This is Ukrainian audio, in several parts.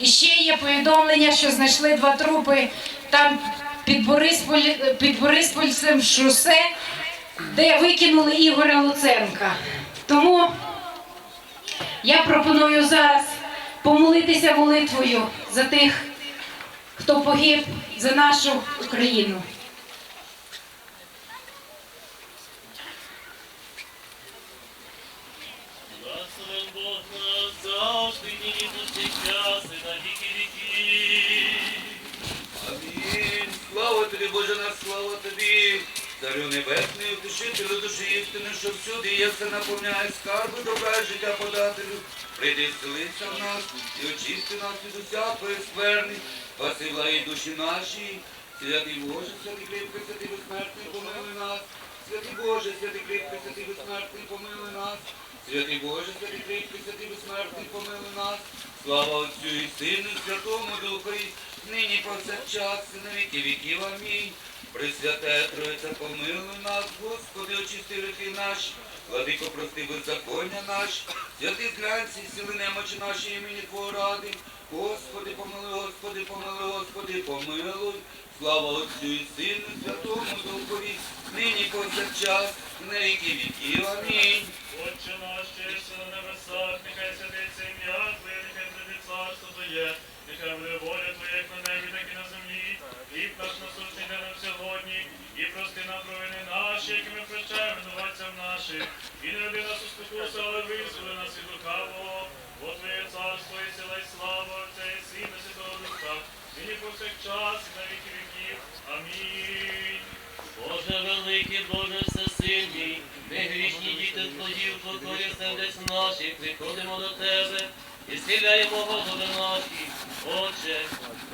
І ще є повідомлення, що знайшли два трупи там під, Борисполь, під Бориспольцем шосе, де викинули Ігоря Луценка. Тому я пропоную зараз помолитися молитвою за тих, хто погиб за нашу Україну. Тобі, Боже наш, слава тобі. Царю небесний, утішителю душі істини, що всюди є все наповняє скарби, добра життя подателю. Прийди селися в нас і очисти нас від усякої скверни, спаси благі душі наші. Святий Боже, святий кріпкий, святий безсмертний, помилуй нас. Святий Боже, святий кріпкий, святий безсмертний, помилуй нас. Святий Боже, святий кріпкий, святий безсмертний, помилуй нас. Слава Отцю і Сину, Святому Духові, нині повсякчас, і на віки віків. Амінь. Пресвяте Троїця, помилуй нас, Господи, очисти гріхи наші, владико, прости беззаконня наші, святи зглянці, сили немочі наші імені Твого. Господи, помилуй, Господи, помилуй, Господи, помилуй. Слава Отцю і Сину, Святому Духові, нині повсякчас, і на віки віків. Амінь. Отче наш, що на небесах, нехай святиться ім'я Твоє, нехай прийде царство Твоє, нехай буде воля які ми прощаємо винуватцям нашим. І не веди нас у спокусу, але визволи нас від лукавого. Бо Твоє царство і сила, і слава, Отця і Сина, і Святого Духа, нині повсякчас, і на віки віків. Амінь. Боже великий, Боже всесильний, ми грішні діти Твої, в покої сердець наших, приходимо до Тебе і схиляємо голови наші. Отче,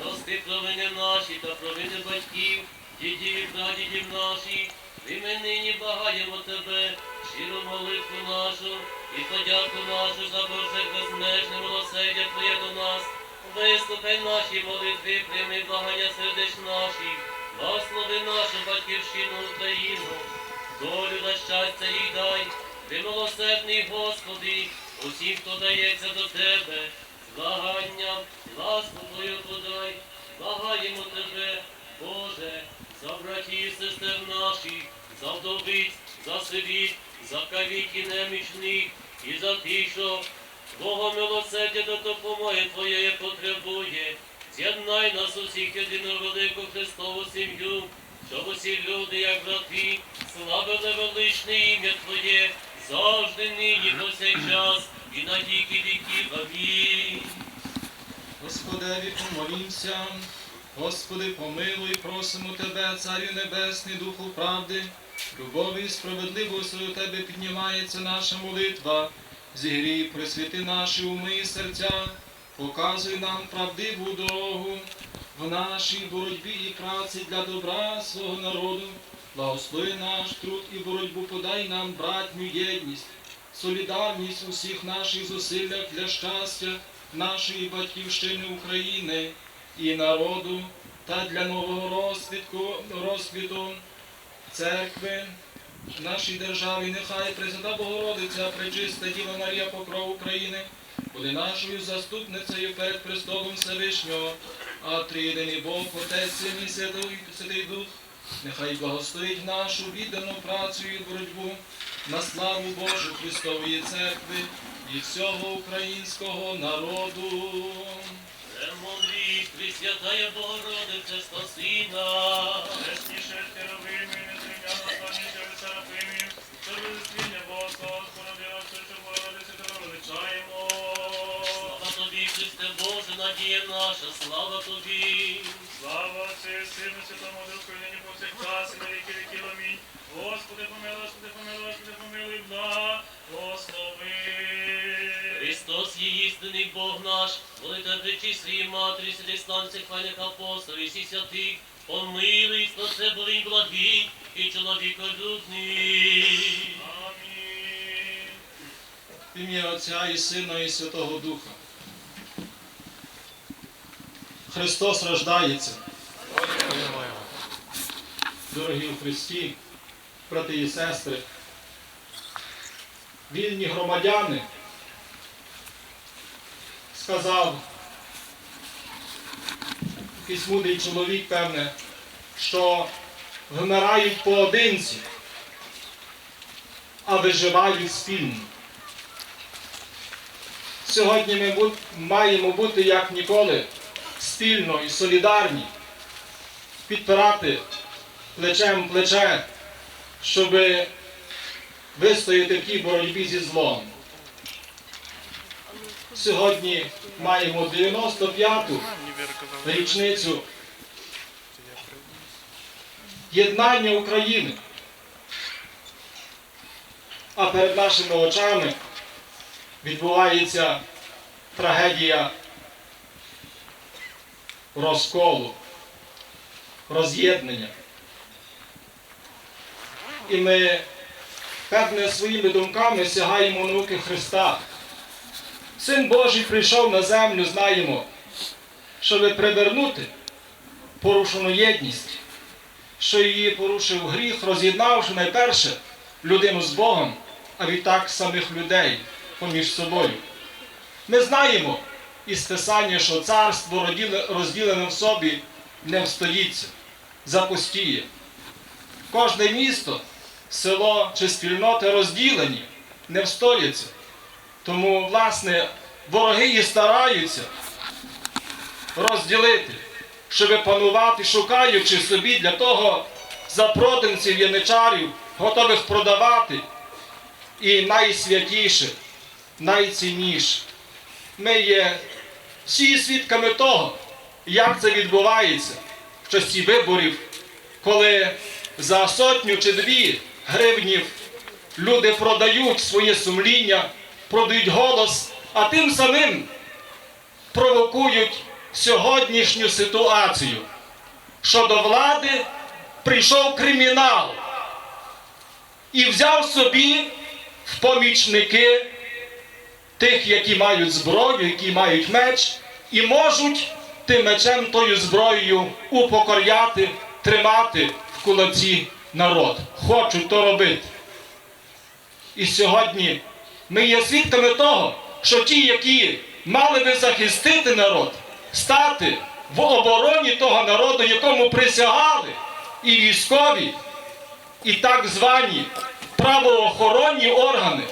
прости провини наші та провини батьків, дідів, прадідів наші, і ми нині багаємо Тебе, щиру молитву нашу і подяку нашу за Боже безмежне милосердя Твоє до нас. Вислухай наші молитви, прийми благання сердеч наших. Благослови нашу батьківщину Україну, долю та щастя їй дай, ти милосердний Господи, усім, хто дається до Тебе, благанням, ласку Твою подай, благаємо Тебе, Боже, за братів сестер наших, за вдовиць, за сиріт, за калік і немічних, і за тих, що Твого милосердя до допомоги Твоєї потребує. З'єднай нас усіх єдину велику Христову сім'ю, щоб усі люди, як брати, славили величне ім'я Твоє, завжди нині повсякчас і на віки віків. Амінь. Господеві помолімся, Господи, помилуй, просимо Тебе, Царю Небесний, Духу правди, любові справедливості до Тебе піднімається наша молитва, зігрій, присвяти наші уми і серця, показуй нам правдиву дорогу в нашій боротьбі і праці для добра свого народу. Благослови наш труд і боротьбу, подай нам братню єдність, солідарність у всіх наших зусиллях для щастя нашої батьківщини України і народу та для нового розквіту церкви в нашій державі. Нехай Пресвята Богородиця, Пречиста Діва Марія Покров України, буде нашою заступницею перед престолом Всевишнього, а трійдений Бог, Отець Син і Святий, Святий Дух, нехай благословить нашу віддану працю і боротьбу на славу Божу Христової Церкви і всього українського народу. Премудрість, Пресвятая Богородице, спаси нас. Чесніше херовими, надія наша, слава тобі. Слава Отцю Сину, Святому Духу, і нині повсякчас, і на віки віків. Амінь. Господи, помилуй, Господи, помилуй, Господи, помилуй, благослови. Христос є істинний Бог наш, молите причислі матері, святих станцях, хвальних апостолів, всіх святих, помилуй, спасе, були благий і чоловіколюбний. Амінь. В ім'я Отця і Сина і Святого Духа. Христос рождається. Дорогі у Христі, брати і сестри, вільні громадяни, сказав якийсь мудрий чоловік, певне, що вмирають поодинці, а виживають спільно. Сьогодні ми маємо бути як ніколи спільно і солідарні, підпирати плечем плече, щоб вистояти в тій боротьбі зі злом. Сьогодні маємо 95-ту річницю єднання України. А перед нашими очами відбувається трагедія розколу, роз'єднання. І ми, певне, своїми думками сягаємо науки Христа. Син Божий прийшов на землю, знаємо, щоб привернути порушену єдність, що її порушив гріх, роз'єднавши найперше людину з Богом, а відтак самих людей поміж собою. Ми знаємо із Писання, що царство розділене в собі не встоїться, запустіє. Кожне місто, село чи спільноти розділені, не встояться. Тому, власне, вороги і стараються розділити, щоб панувати, шукаючи собі для того запротинців яничарів, готових продавати. І найсвятіше, найцінніше. Ми є всі свідками того, як це відбувається в часі виборів, коли за сотню чи дві гривнів люди продають своє сумління, продають голос, а тим самим провокують сьогоднішню ситуацію, що до влади прийшов кримінал і взяв собі в помічники тих, які мають зброю, які мають меч, і можуть тим мечем, тою зброєю упокоряти, тримати в кулаці народ. Хочуть то робити. І сьогодні ми є свідками того, що ті, які мали би захистити народ, стати в обороні того народу, якому присягали і військові, і так звані правоохоронні органи,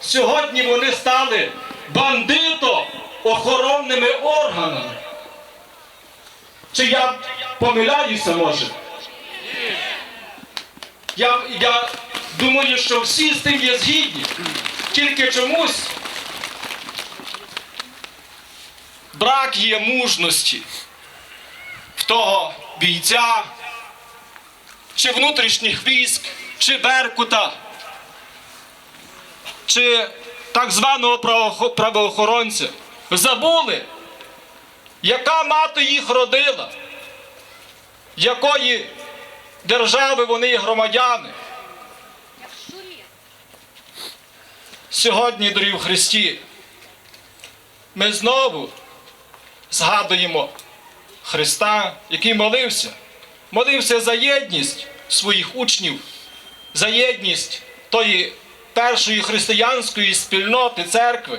сьогодні вони стали бандито-охоронними органами. Чи я помиляюся, може? Я, я думаю, що всі з тим є згідні. Тільки чомусь брак є мужності в того бійця, чи внутрішніх військ, чи Беркута, чи так званого правоохоронця. Забули, яка мати їх родила, якої держави вони громадяни. Сьогодні, дорогі в Христі, ми знову згадуємо Христа, який молився. Молився за єдність своїх учнів, за єдність тої першої християнської спільноти церкви.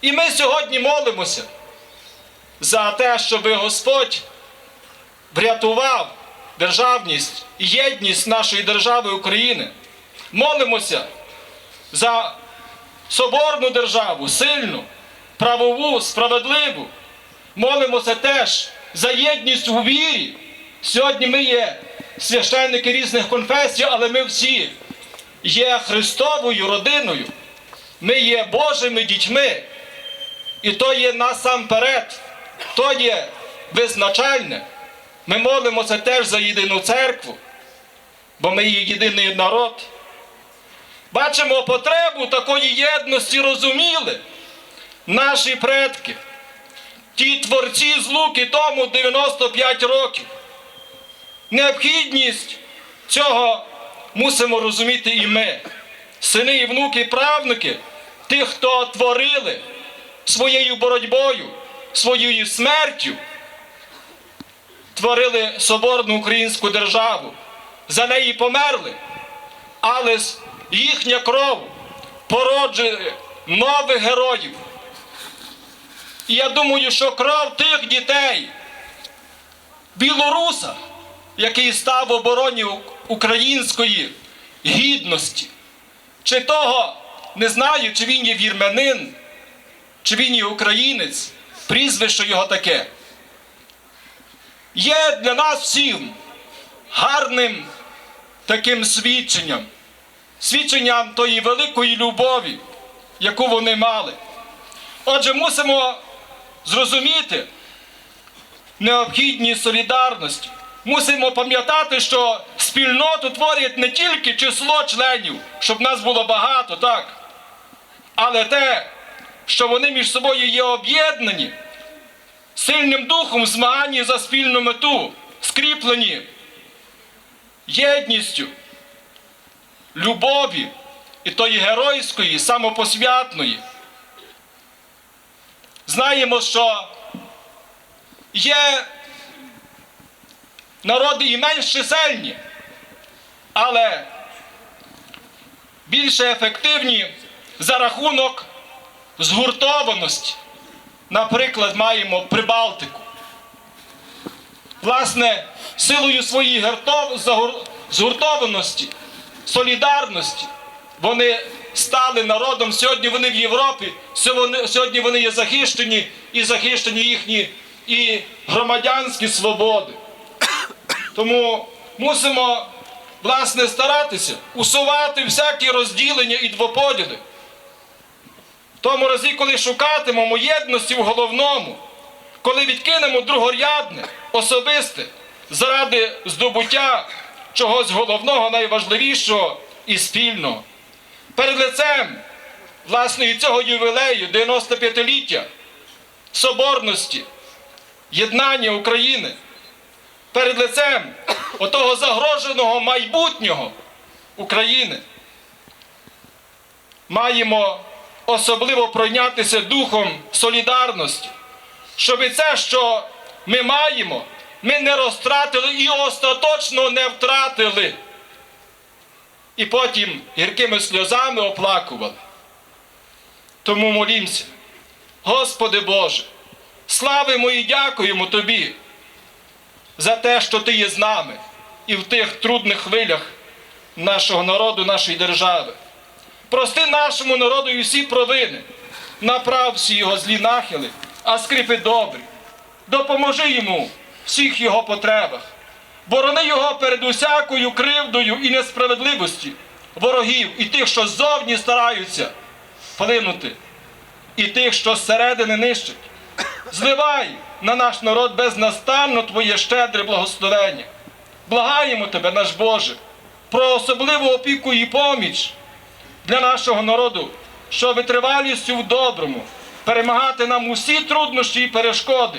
І ми сьогодні молимося за те, щоб Господь врятував державність і єдність нашої держави України. Молимося за соборну державу, сильну, правову, справедливу. Молимося теж за єдність у вірі. Сьогодні ми є священники різних конфесій, але ми всі є Христовою родиною. Ми є Божими дітьми. І то є насамперед, то є визначальне. Ми молимося теж за єдину церкву, бо ми є єдиний народ. Бачимо потребу такої єдності, розуміли? Наші предки, ті творці з Луки тому 95 років. Необхідність цього мусимо розуміти і ми, сини і внуки, і правнуки, тих, хто творили своєю боротьбою, своєю смертю, творили соборну українську державу, за неї померли, але с- їхня кров породжує нових героїв. І я думаю, що кров тих дітей, білоруса, який став в обороні української гідності, чи того не знаю, чи він є вірменин, чи він є українець, прізвище його таке. Є для нас всім гарним таким свідченням, свідченням тої великої любові, яку вони мали. Отже, мусимо зрозуміти необхідність солідарності. Мусимо пам'ятати, що спільноту творить не тільки число членів, щоб нас було багато, так, але те, що вони між собою є об'єднані, сильним духом в змаганні за спільну мету, скріплені єдністю, любові і тої геройської, самопосвятної. Знаємо, що є народи і менш чисельні, але більше ефективні за рахунок згуртованості. Наприклад, маємо Прибалтику. Власне, силою своєї гуртов- згуртованості, солідарності, вони стали народом. Сьогодні вони в Європі, сьогодні- вони є захищені і захищені їхні і громадянські свободи. Тому мусимо, власне, старатися усувати всякі розділення і двоподіли. В тому разі, коли шукатимемо єдності в головному, коли відкинемо другорядне, особисте, заради здобуття чогось головного, найважливішого і спільного. Перед лицем власне і цього ювілею 95-ліття соборності, єднання України, перед лицем отого загроженого майбутнього України маємо особливо пройнятися духом солідарності, щоб це, що ми маємо, ми не розтратили і остаточно не втратили. І потім гіркими сльозами оплакували. Тому молімося, Господи Боже, славимо і дякуємо Тобі за те, що Ти є з нами і в тих трудних хвилях нашого народу, нашої держави. Прости нашому народу і всі провини, направ всі його злі нахили, а скріпи добрі. Допоможи йому всіх його потребах. Борони його перед усякою кривдою і несправедливості, ворогів і тих, що ззовні стараються вплинути, і тих, що зсередини нищать. Зливай на наш народ безнастанно Твоє щедре благословення. Благаємо Тебе, наш Боже, про особливу опіку і поміч для нашого народу, що витривалістю в доброму перемагати нам усі труднощі і перешкоди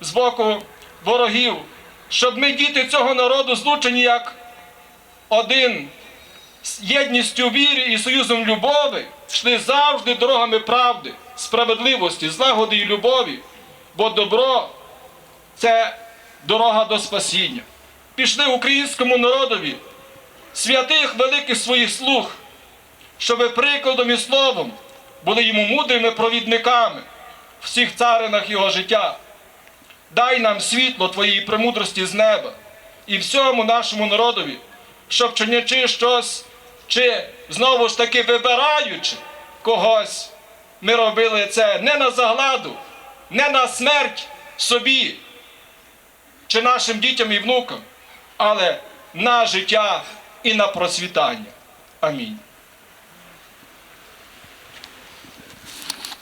з боку ворогів, щоб ми, діти цього народу, злучені як один з єдністю вірі і союзом любові, йшли завжди дорогами правди, справедливості, злагоди і любові, бо добро це дорога до спасіння. Пішли українському народові святих великих своїх слуг, щоби прикладом і словом були йому мудрими провідниками всіх царинах його життя. Дай нам світло Твоєї премудрості з неба і всьому нашому народові, щоб чинячи щось, чи знову ж таки вибираючи когось, ми робили це не на загладу, не на смерть собі чи нашим дітям і внукам, але на життя і на процвітання. Амінь.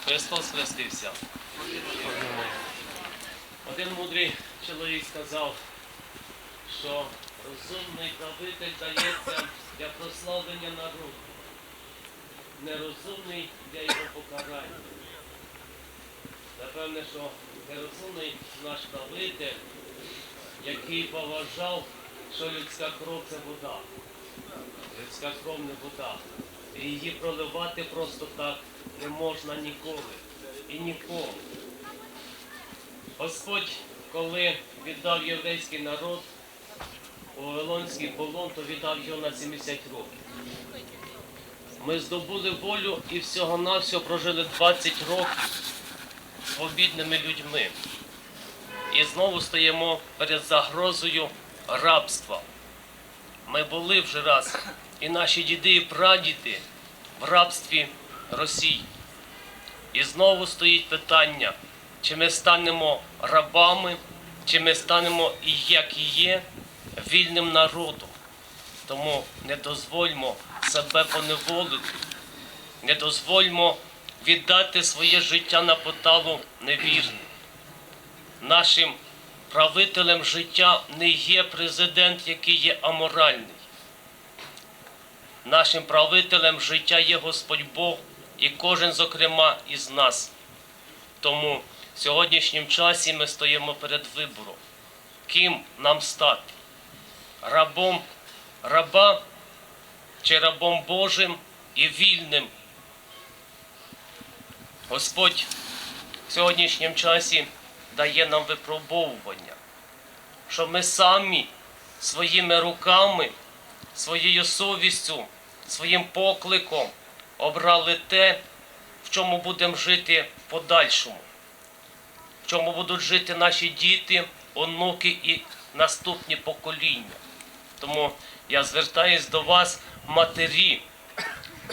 Христос хрестився. Один мудрий чоловік сказав, що розумний правитель дається для прославлення народу, нерозумний для його покарання. Напевне, що нерозумний наш правитель, який поважав, що людська кров це вода. Людська кров не вода. І її проливати просто так не можна ніколи і нікому. Господь, коли віддав єврейський народ у Вавилонський полон, то віддав його на 70 років. Ми здобули волю і всього-навсього прожили 20 років свобідними людьми. і знову стоїмо перед загрозою рабства. Ми були вже раз, і наші діди і прадіди в рабстві Росії. І знову стоїть питання, чи ми станемо рабами, чи ми станемо як і є вільним народом. Тому не дозвольмо себе поневолити, не дозвольмо віддати своє життя на поталу невірним. Нашим правителем життя не є президент, який є аморальний. Нашим правителем життя є Господь Бог і кожен, зокрема, із нас. Тому в сьогоднішнім часі ми стоїмо перед вибором, ким нам стати? Рабом раба чи рабом Божим і вільним. Господь в сьогоднішньому часі дає нам випробовування, щоб ми самі своїми руками, своєю совістю, своїм покликом обрали те, в чому будемо жити в подальшому, чому будуть жити наші діти, онуки і наступні покоління. Тому я звертаюсь до вас, матері,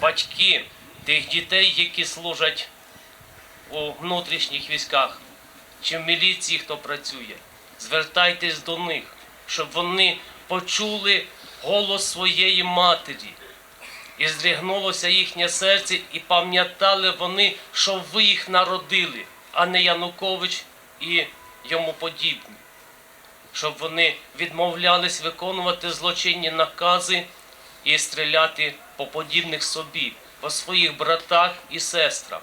батьки тих дітей, які служать у внутрішніх військах чи в міліції, хто працює. Звертайтесь до них, щоб вони почули голос своєї матері. І здригнулося їхнє серце, і пам'ятали вони, що ви їх народили, а не Янукович і йому подібні щоб вони відмовлялись виконувати злочинні накази і стріляти по подібних собі, по своїх братах і сестрах.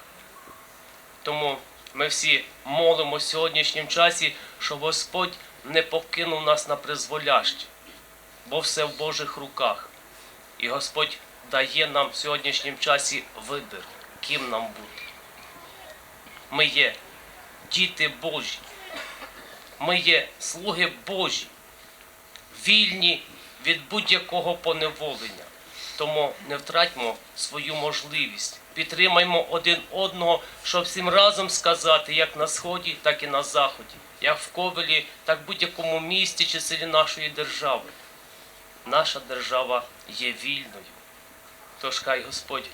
Тому ми всі молимо в сьогоднішнім часі, щоб Господь не покинув нас на призволяще, бо все в Божих руках. І Господь дає нам в сьогоднішнім часі вибір, ким нам бути. Ми є діти Божі. Ми є слуги Божі, вільні від будь-якого поневолення. Тому не втратьмо свою можливість, підтримаймо один одного, щоб всім разом сказати, як на сході, так і на заході, як в Ковелі, так в будь-якому місті чи селі нашої держави. Наша держава є вільною. Тож хай Господь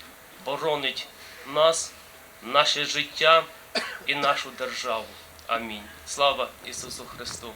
боронить нас, наше життя і нашу державу. Амінь. Слава Ісусу Христу!